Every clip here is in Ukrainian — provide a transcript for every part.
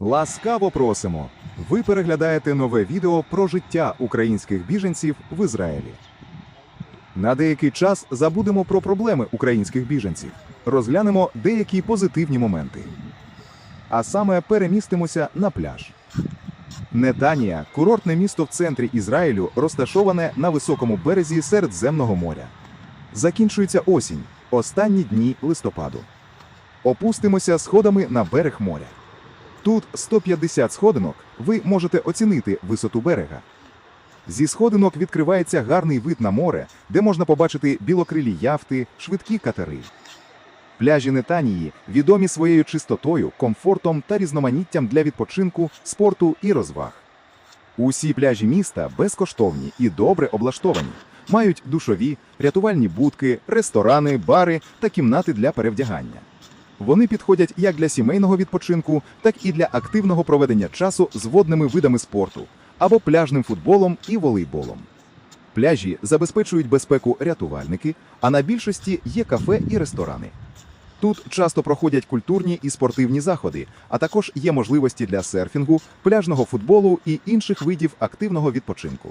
Ласкаво просимо! Ви переглядаєте нове відео про життя українських біженців в Ізраїлі. На деякий час забудемо про проблеми українських біженців, розглянемо деякі позитивні моменти. А саме перемістимося на пляж. Нетанія курортне місто в центрі Ізраїлю, розташоване на високому березі Середземного моря. Закінчується осінь, останні дні листопаду. Опустимося сходами на берег моря. Тут 150 сходинок, ви можете оцінити висоту берега. Зі сходинок відкривається гарний вид на море, де можна побачити білокрилі яхти, швидкі катери. Пляжі Нетанії відомі своєю чистотою, комфортом та різноманіттям для відпочинку, спорту і розваг. Усі пляжі міста безкоштовні і добре облаштовані, мають душові, рятувальні будки, ресторани, бари та кімнати для перевдягання. Вони підходять як для сімейного відпочинку, так і для активного проведення часу з водними видами спорту або пляжним футболом і волейболом. Пляжі забезпечують безпеку рятувальники, а на більшості є кафе і ресторани. Тут часто проходять культурні і спортивні заходи, а також є можливості для серфінгу, пляжного футболу і інших видів активного відпочинку.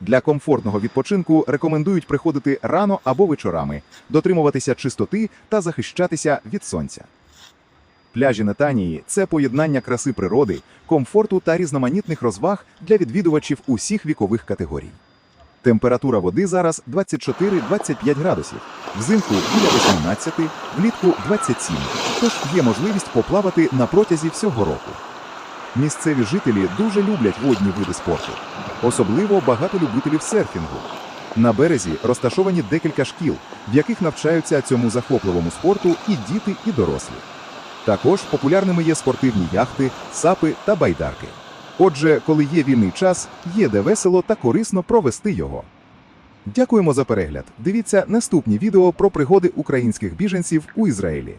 Для комфортного відпочинку рекомендують приходити рано або вечорами, дотримуватися чистоти та захищатися від сонця. Пляжі Нетанії це поєднання краси природи, комфорту та різноманітних розваг для відвідувачів усіх вікових категорій. Температура води зараз 24-25 градусів, взимку біля 18, влітку 27, тож є можливість поплавати на протязі всього року. Місцеві жителі дуже люблять водні види спорту, особливо багато любителів серфінгу. На березі розташовані декілька шкіл, в яких навчаються цьому захопливому спорту і діти, і дорослі. Також популярними є спортивні яхти, сапи та байдарки. Отже, коли є вільний час, є де весело та корисно провести його. Дякуємо за перегляд. Дивіться наступні відео про пригоди українських біженців у Ізраїлі.